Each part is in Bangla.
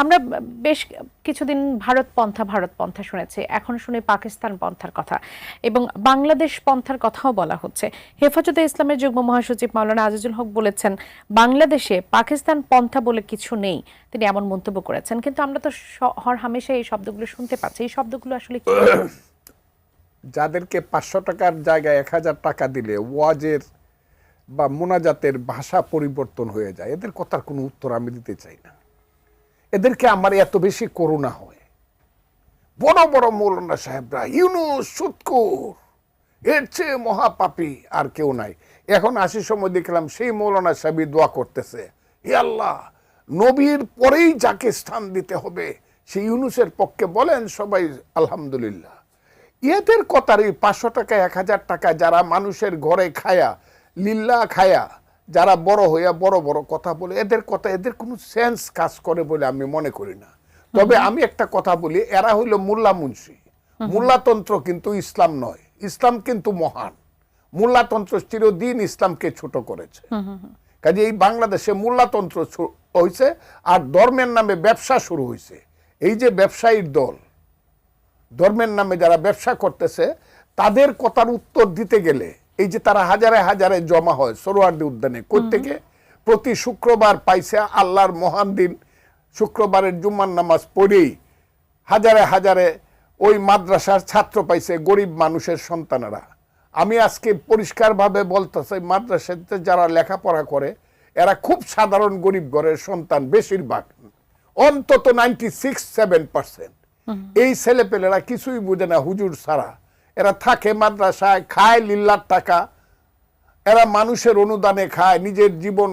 আমরা বেশ কিছুদিন ভারত পন্থা ভারত পন্থা শুনেছি। এখন শুনে পাকিস্তান পন্থার কথা এবং বাংলাদেশ পন্থার কথাও বলা হচ্ছে। হেফাজতে ইসলামের যুগ্ম মহাসচিব মাওলানা আজিজুল হক বলেছেন, বাংলাদেশে পাকিস্তান পন্থা বলে কিছু নেই। তিনি এমন মন্তব্য করেছেন। কিন্তু আমরা তো হর হামেশা এই শব্দগুলো শুনতে পাচ্ছি। এই শব্দগুলো আসলে কি? যাদেরকে পাঁচশো টাকার জায়গায় এক হাজার টাকা দিলে ওয়াজের বা মোনাজাতের ভাষা পরিবর্তন হয়ে যায়। এদের কথার কোনো উত্তর আমি দিতে চাই না। এদেরকে আমার এত বেশি করুণা হয়। বড় বড় মৌলানা সাহেবরা, ইউনুস, সুৎকুর, এর চেয়ে মহাপাপী আর কেউ নাই। এখন আশি সময় দেখলাম সেই মৌলানা সাহেবই দোয়া করতেছে। হে আল্লাহ, নবীর পরেই যাকে স্থান দিতে হবে, সেই ইউনুসের পক্ষে বলেন সবাই আলহামদুলিল্লাহ। ইয়েদের কথার এই পাঁচশো টাকা, এক হাজার টাকা যারা মানুষের ঘরে খায়া লিল্লা খায়া যারা বড় হইয়া বড় বড় কথা বলে এদের কথা এদের কোনো সেন্স কাজ করে বলে আমি মনে করি না। তবে আমি একটা কথা বলি এরা হইল মোল্লা মুন্সি। মোল্লাতন্ত্র কিন্তু ইসলাম নয় ইসলাম কিন্তু মহান। মোল্লাতন্ত্র চিরদিন ইসলামকে ছোট করেছে। কাজে এই বাংলাদেশে মোল্লাতন্ত্র হয়েছে আর ধর্মের নামে ব্যবসা শুরু হয়েছে এই যে ব্যবসায়ীর দল ধর্মের নামে যারা ব্যবসা করতেছে তাদের কথার উত্তর দিতে গেলে এই যে তারা হাজারে হাজারে জমা হয় সরোয়ার্দি উদ্যানে থেকে প্রতি শুক্রবার পাইছে আল্লাহর মহান দিন। শুক্রবারের জুম্মার নামাজ পড়েই হাজারে হাজারে ওই মাদ্রাসার ছাত্র পাইছে গরিব মানুষের সন্তানেরা। আমি আজকে পরিষ্কারভাবে বলতেছি মাদ্রাসাতে যারা লেখাপড়া করে এরা খুব সাধারণ গরিব ঘরের সন্তান বেশিরভাগ। অন্তত নাইনটি সিক্স সেভেন পার্সেন্ট এই ছেলেপেলেরা কিছুই বুঝে না হুজুর ছাড়া। এরা থাকে মাদ্রাসায়, খায় লিল্লার টাকা। এরা মানুষের অনুদানে খায়, নিজের জীবন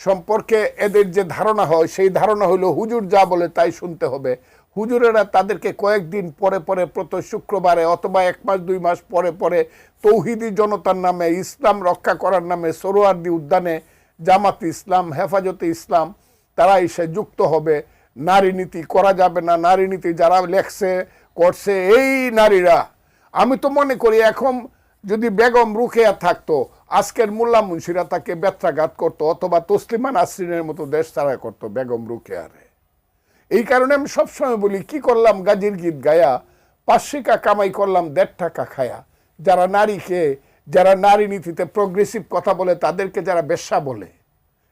সম্পর্কে এদের যে ধারণা হয়, সেই ধারণা হলো হুজুর যা বলে তাই শুনতে হবে। হুজুরেরা তাদেরকে কয়েকদিন পরে পরে প্রতি শুক্রবারে অথবা এক মাস, দুই মাস পরে পরে তৌহিদি জনতার নামে, ইসলাম রক্ষা করার নামে সরোয়ার্দি উদ্যানে জামাত ইসলাম, হেফাজতে ইসলাম, তারা এসে যুক্ত হবে। নারী নীতি করা যাবে না নারী নীতি যারা লেখছে, করছে, এই নারীরা আমি তো মনে করি এখন যদি বেগম রুকেয়া থাকতো, আজকের মোল্লা মুন্সিরা তাকে ব্যত্রাঘাত করতো অথবা তসলিমা নাসরিনের মতো দেশ ছাড়া করতো বেগম রুকেয়ারে এই কারণে আমি সবসময় বলি, কি করলাম গাজীর গীত গায়া? পাঁচশিকা কামাই করলাম, দেড় টাকা খায়া। যারা নারীকে যারা নারী নীতিতে প্রগ্রেসিভ কথা বলে, তাদেরকে যারা বেশ্যা বলে,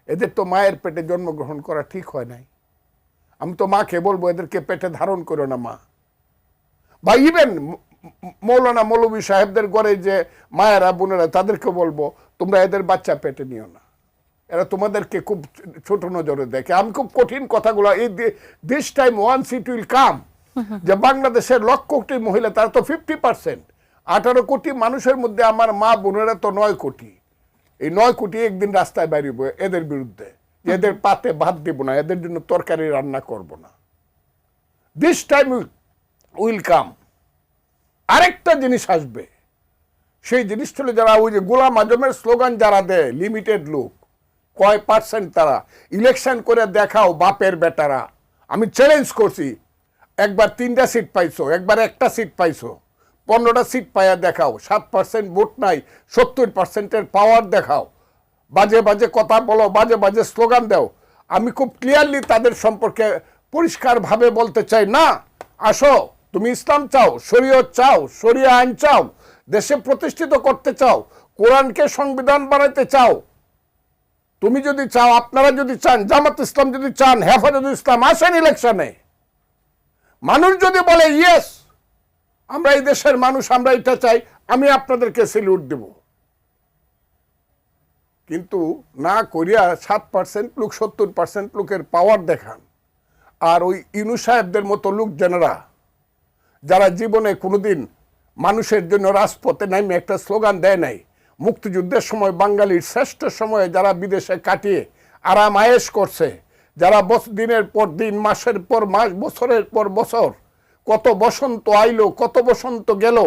এদের তো মায়ের পেটে জন্মগ্রহণ করা ঠিক হয় নাই। আমি তো মাকে বলব, এদেরকে পেটে ধারণ করো না মা। বা ইভেন মৌলানা মৌলবী সাহেবদের ঘরে যে মায়েরা বোনেরা তাদেরকে বলব তোমরা এদের বাচ্চা পেটে নিও না। এরা তোমাদেরকে খুব ছোট নজরে দেখে। আমি খুব কঠিন কথাগুলো এই this time one seat will come যে বাংলাদেশের লক্ষ কোটি মহিলা তারা তো ফিফটি পার্সেন্ট আঠারো কোটি মানুষের মধ্যে আমার মা বোনেরা তো নয় কোটি। এই নয় কোটি একদিন রাস্তায় বেরিয়ে এদের বিরুদ্ধে। এদের পাতে ভাত দেব না এদের জন্য তরকারি রান্না করব না। দিস টাইম উইল কাম আরেকটা জিনিস আসবে। সেই জিনিস ছিল যারা ওই যে গোলাম আজমের স্লোগান যারা দেয় লিমিটেড লোক, কয় পার্সেন্ট তারা? ইলেকশন করে দেখাও বাপের বেটারা। আমি চ্যালেঞ্জ করছি, একবার তিনটা সিট পাইছো, একবার একটা সিট পাইছো, পনেরোটা সিট পাইয়া দেখাও, সাত পার্সেন্ট ভোট নাই, সত্তর পার্সেন্টের পাওয়ার দেখাও। বাজে বাজে কথা বলো, বাজে বাজে স্লোগান দাও। আমি খুব ক্লিয়ারলি তাদের সম্পর্কে পরিষ্কারভাবে বলতে চাই, না, আসো। তুমি ইসলাম চাও, শরীয়ত চাও, শরিয়া আইন চাও, দেশে প্রতিষ্ঠিত করতে চাও, কোরআনকে সংবিধান বানাইতে চাও, তুমি যদি চাও, আপনারা যদি চান, জামাত ইসলাম যদি চান, হেফাজত ইসলাম আসেন ইলেকশনে। মানুষ যদি বলে ইয়েস আমরা এই দেশের মানুষ, আমরা এটা চাই, আমি আপনাদেরকে সেলিউট দেব। কিন্তু না করিয়া সাত পার্সেন্ট লোক, সত্তর পার্সেন্ট লোকের পাওয়ার দেখান। আর ওই ইনু সাহেবদের মতো লোক জেনারা যারা জীবনে কোনোদিন মানুষের জন্য রাজপথে নামে একটা স্লোগান দেয় নাই, মুক্তিযুদ্ধের সময় বাঙালির শ্রেষ্ঠ সময়ে যারা বিদেশে কাটিয়ে আরাম আয়েস করছে, যারা দিনের পর দিন, মাসের পর মাস, বছরের পর বছর কত বসন্ত আইলো, কত বসন্ত গেল,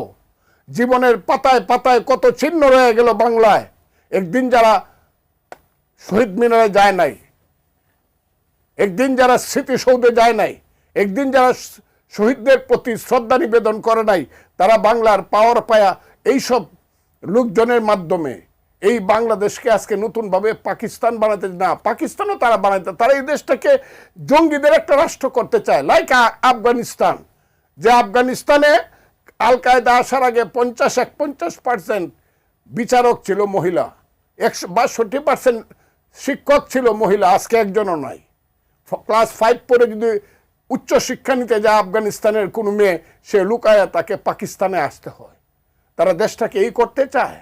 জীবনের পাতায় পাতায় কত চিহ্ন রয়ে গেল বাংলায়, একদিন যারা শহীদ মিনারে যায় নাই, একদিন যারা স্মৃতিসৌধে যায় নাই, একদিন যারা শহীদদের প্রতি শ্রদ্ধা নিবেদন করে নাই, তারা বাংলার পাওয়ার পায়া এইসব লোকজনের মাধ্যমে। এই বাংলাদেশকে আজকে নতুনভাবে পাকিস্তান বানাতে না, পাকিস্তানও তারা বানাতে তারা এই দেশটাকে জঙ্গিদের একটা রাষ্ট্র করতে চায়। লাইক আফগানিস্তান। যে আফগানিস্তানে আল কায়দা আসার আগে পঞ্চাশ এক পঞ্চাশ পার্সেন্ট বিচারক ছিল মহিলা, একশো বাষট্টি পার্সেন্ট শিক্ষক ছিল মহিলা, আজকে একজনও নাই। ক্লাস ফাইভ পরে যদি উচ্চ শিক্ষা নিতে যায় আফগানিস্তানের কোনো মেয়ে, সে লুকায় তাকে পাকিস্তানে আসতে হয়। তারা দেশটাকে এই করতে চায়।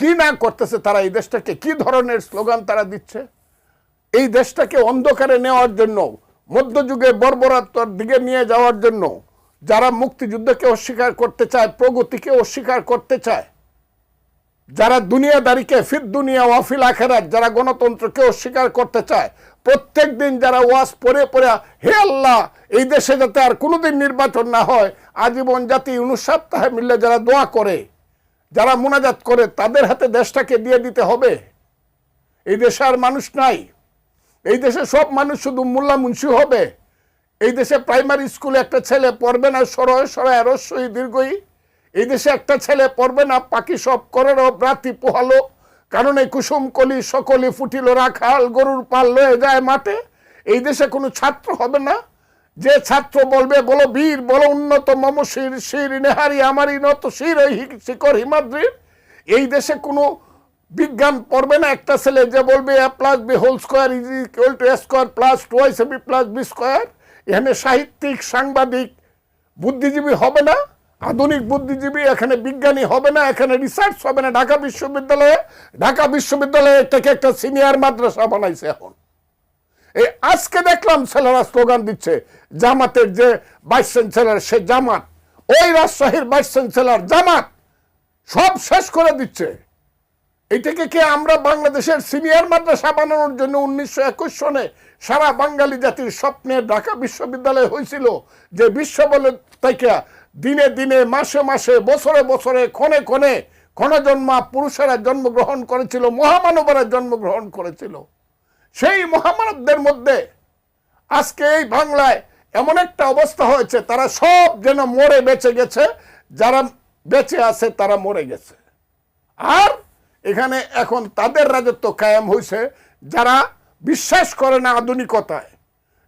কি না করতেছে তারা এই দেশটাকে? কি ধরনের স্লোগান তারা দিচ্ছে? এই দেশটাকে অন্ধকারে নেওয়ার জন্য, মধ্যযুগে বর্বরাত্মর দিকে নিয়ে যাওয়ার জন্য, যারা মুক্তিযুদ্ধকে অস্বীকার করতে চায়, প্রগতিকে অস্বীকার করতে চায় যারা দুনিয়াদারিকে ফির দুনিয়া ওয়াফিল আখেরাত, যারা গণতন্ত্রকে অস্বীকার করতে চায়, প্রত্যেক দিন যারা ওয়াজ পড়ে পড়ে, হে আল্লাহ, এই দেশে যাতে আর কোনোদিন নির্বাচন না হয়, আজীবন জাতি অনুসপ্তাহে মিললে যারা দোয়া করে, যারা মোনাজাত করে, তাদের হাতে দেশটাকে দিয়ে দিতে হবে। এই দেশে আর মানুষ নাই। এই দেশে সব মানুষ শুধু মোল্লা মুন্সি হবে। এই দেশে প্রাইমারি স্কুলে একটা ছেলে পড়বে না, সরয় সরয় রস্যই দীর্ঘই এই দেশে একটা ছেলে পড়বে না, পাখি সব করের রাতি পোহালো। কারণ এই কুসুম কলি সকলি ফুটিল, রাখাল গরুর পাল লয়ে যায় মাঠে। এই দেশে কোনো ছাত্র হবে না। যে ছাত্র বলবে, বলো বীর, বলো উন্নত মম শির শির নেহারি আমারই নত শির শিকর হিমাদ্রির। এই দেশে কোনো বিজ্ঞান পড়বে না। একটা ছেলে যে বলবে, A plus B whole square is equal to A square plus two twice B plus B square এখানে সাহিত্যিক, সাংবাদিক, বুদ্ধিজীবী হবে না। আধুনিক বুদ্ধিজীবী, এখানে বিজ্ঞানী হবে না, এখানে রিসার্চ হবে না। ঢাকা বিশ্ববিদ্যালয়ে ঢাকা বিশ্ববিদ্যালয়ে এটাকে একটা সিনিয়র মাদ্রাসা বানাইছে এখন। এই আজকে দেখলাম ছেলেরা স্লোগান দিচ্ছে, জামাতের যে ভাইস চ্যান্সেলর সে জামাত। ওই রাজশাহীর ভাইস চ্যান্সেলর জামাত সব শেষ করে দিচ্ছে। এটাকে কি আমরা বাংলাদেশের সিনিয়র মাদ্রাসা বানানোর জন্য উনিশশো একুশ সনে সারা বাঙালি জাতির স্বপ্নে ঢাকা বিশ্ববিদ্যালয় হয়েছিল? যে বিশ্ব বলে থেকে দিনে দিনে, মাসে মাসে, বছরে বছরে, ক্ষণে ক্ষণে ক্ষণজন্মা পুরুষেরা জন্মগ্রহণ করেছিল, মহামানবরা জন্মগ্রহণ করেছিল। সেই মহামানবদের মধ্যে আজকে এই বাংলায় এমন একটা অবস্থা হয়েছে, তারা সব যেন মরে বেঁচে গেছে, যারা বেঁচে আছে তারা মরে গেছে। আর এখানে এখন তাদের রাজত্ব কায়েম হয়েছে যারা বিশ্বাস করে না আধুনিকতায়,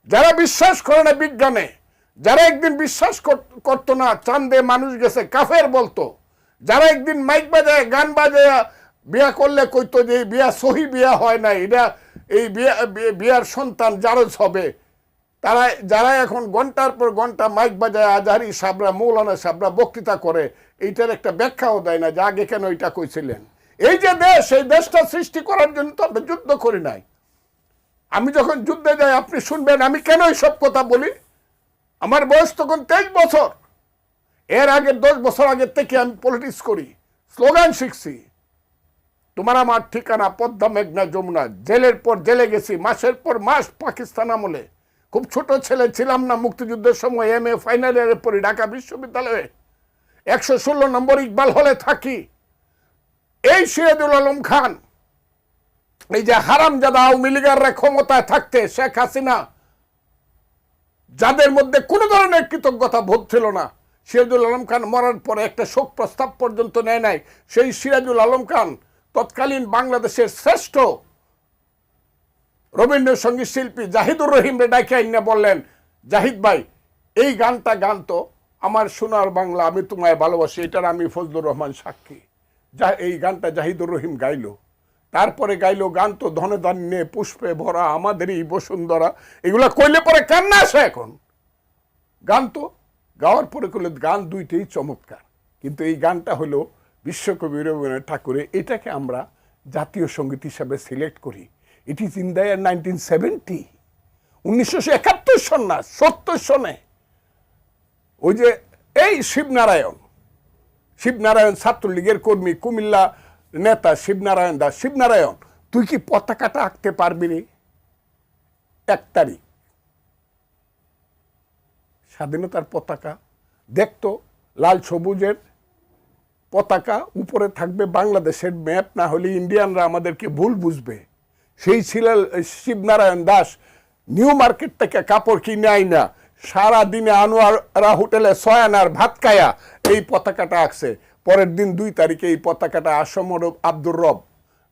যারা বিশ্বাস করে না বিজ্ঞানে যারা একদিন বিশ্বাস কর- করতো না, চান্দে মানুষ গেছে, কাফের বলতো। যারা একদিন মাইক বাজায়, গান বাজায়, বিয়া করলে কইতো যে, এই বিয়া সহি বিয়া হয় না এটা এই বিয়া বিয়ার সন্তান জারজ হবে। তারা, যারা এখন ঘণ্টার পর ঘণ্টা মাইক বাজায়, আজহারি সাবরা, মৌলানা সাবরা বক্তৃতা করে, এইটার একটা ব্যাখ্যাও দেয় না যে আগে কেন এটা কইছিলেন। এই যে দেশ, এই দেশটা সৃষ্টি করার জন্য তো আমরা যুদ্ধ করি নাই। আমি যখন যুদ্ধে যাই, আপনি শুনবেন, আমি কেন সব কথা বলি? আমার বয়স তখন তেইশ বছর। এর আগে দশ বছর আগে থেকে আমি পলিটিক্স করি স্লোগান শিখছি। তোমার আমার ঠিকানা, পদ্মা মেঘনা যমুনা, জেলের পর জেলে গেছি, মাসের পর মাস পাকিস্তান আমলে। খুব ছোট ছেলে ছিলাম না মুক্তিযুদ্ধের সময় এম এ ফাইনাল ইয়ারে পড়ি ঢাকা বিশ্ববিদ্যালয়ে। একশো ষোলো নম্বর ইকবাল হলে থাকি। এই সিরাজুল আলম খান, এই যে হারাম হারামজাদা আওয়ামী লীগাররা ক্ষমতায় থাকতে শেখ হাসিনা যাদের মধ্যে কোনো ধরনের কৃতজ্ঞতা বোধ ছিল না, সিরাজুল আলম খান মরার পরে একটা শোক প্রস্তাব পর্যন্ত নেয় নাই। সেই সিরাজুল আলম খান তৎকালীন বাংলাদেশের শ্রেষ্ঠ রবীন্দ্রসঙ্গীত শিল্পী জাহিদুর রহিম রে ডাকে আইনা বললেন, জাহিদ ভাই, এই গানটা গান তো, আমার সোনার বাংলা আমি তোমায় ভালোবাসি, এটার আমি ফজলুর রহমান সাক্ষী। যা, এই গানটা জাহিদুর রহিম গাইলো। তারপরে গাইলো, গান তো ধনে ধান্যে পুষ্পে ভরা আমাদেরই বসুন্ধরা। এগুলা কইলে পরে কান্না আসে এখন। গান তো গাওয়ার পরে করলে গান দুইটাই চমৎকার। কিন্তু এই গানটা হলো বিশ্বকবি রবীন্দ্রনাথ ঠাকুরের, এটাকে আমরা জাতীয় সংগীত হিসাবে সিলেক্ট করি। It is in the year nineteen seventy উনিশশো একাত্তর সন না সত্তর সনে। ওই যে, এই শিবনারায়ণ শিবনারায়ণ ছাত্রলীগের কর্মী কুমিল্লা নেতা শিবনারায়ণ দাস শিবনারায়ণ তুই কি পতাকাটা আঁকতে পারবি রে? এক তারিখ। স্বাধীনতার পতাকা। দেখতো লাল সবুজের পতাকা উপরে থাকবে বাংলাদেশের ম্যাপ, না হলে ইন্ডিয়ানরা আমাদেরকে ভুল বুঝবে। সেই ছিল শিবনারায়ণ দাস নিউ মার্কেট থেকে কাপড় কিনে আই না। সারা দিনে আনোয়ারা হোটেলে সয়ানার ভাত খায়া এই পতাকাটা আঁকছে। পরের দিন দুই তারিখে এই পতাকাটা আসমর আব্দুর রব,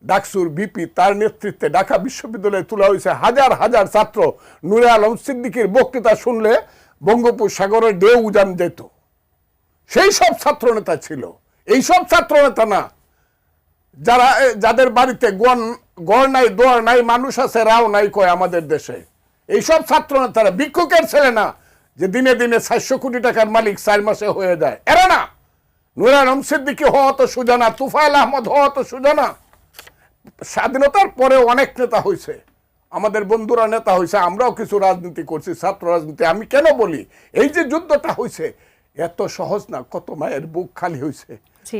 ডাকসুর বিপি তার নেতৃত্বে ঢাকা বিশ্ববিদ্যালয়ে তোলা হয়েছে হাজার হাজার ছাত্র। নুরে আলম সিদ্দিকির বক্তৃতা শুনলে বঙ্গোপসাগরের ঢেউ উজান যেত। সেই সব ছাত্র নেতা ছিল। এই সব ছাত্র নেতা না, যারা যাদের বাড়িতে গন গড় নাই, দোয়ার নাই, মানুষ আছে, রাও নাই কয় আমাদের দেশে। এইসব ছাত্র নেতারা ভিক্ষুকের ছেলে না, যে দিনে দিনে চারশো কোটি টাকার মালিক চার মাসে হয়ে যায়। এরা না। নুর আলম সিদ্দিকি হওয়া তো সুজানা তুফাইল আহমদ হওয়া তো সুজানা। স্বাধীনতার পরে অনেক নেতা হয়েছে আমাদের বন্ধুরা নেতা হয়েছে আমরাও কিছু রাজনীতি করছি ছাত্র রাজনীতি। আমি কেন বলি? এই যে যুদ্ধটা হয়েছে এত সহজ না কত মায়ের বুক খালি হয়েছে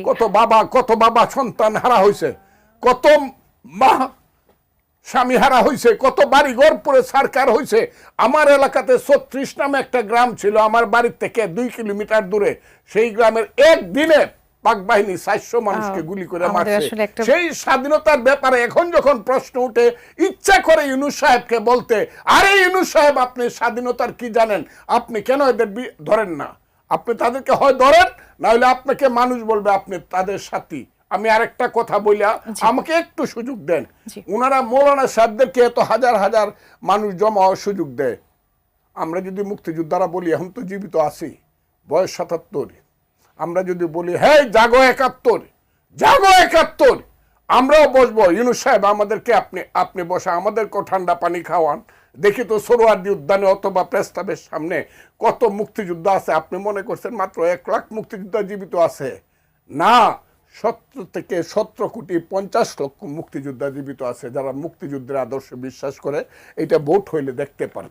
কত বাবা কত বাবা সন্তান হারা হয়েছে কত মা স্বামী হারা হয়েছে কত বাড়ি ঘর পরে সরকার হয়েছে আমার এলাকাতে ছত্রিশ নামে একটা গ্রাম ছিল আমার বাড়ির থেকে দুই কিলোমিটার দূরে। সেই গ্রামের একদিনে পাক বাহিনী চারশো মানুষকে গুলি করে মারছে। সেই স্বাধীনতার ব্যাপারে এখন যখন প্রশ্ন উঠে ইচ্ছা করে ইউনুস সাহেবকে বলতে আরে ইউনুস সাহেব আপনি স্বাধীনতার কি জানেন? আপনি কেন এদের ধরেন না? আপনি তাদেরকে হয় ধরেন নাহলে আপনাকে মানুষ বলবে আপনি তাদের সাথী। আমি আরেকটা কথা বইলা আমাকে একটু সুযোগ দেন। ওনারা মৌলানা সাহেবদেরকে এত হাজার হাজার মানুষ জমা সুযোগ দেয়। আমরা যদি মুক্তিযোদ্ধারা বলি এখন তো জীবিত আছি বয়স সাতাত্তর। আমরা যদি বলি হ্যাঁ জাগো একাত্তর জাগো একাত্তর। আমরাও বসবো। ইউনুস সাহেব আমাদেরকে আপনি আপনি বসা আমাদেরকেও ঠান্ডা পানি খাওয়ান। দেখি তো সরোয়ার্দি উদ্যানে অথবা প্রেস্তাবের সামনে কত মুক্তিযোদ্ধা আছে। আপনি মনে করছেন মাত্র এক লাখ মুক্তিযোদ্ধা জীবিত আছে? না সত্তর থেকে সতেরো কোটি পঞ্চাশ লক্ষ মুক্তিযোদ্ধা জীবিত আছে, যারা মুক্তিযুদ্ধের আদর্শে বিশ্বাস করে, এটা ভোট হইলে দেখতে পারবে।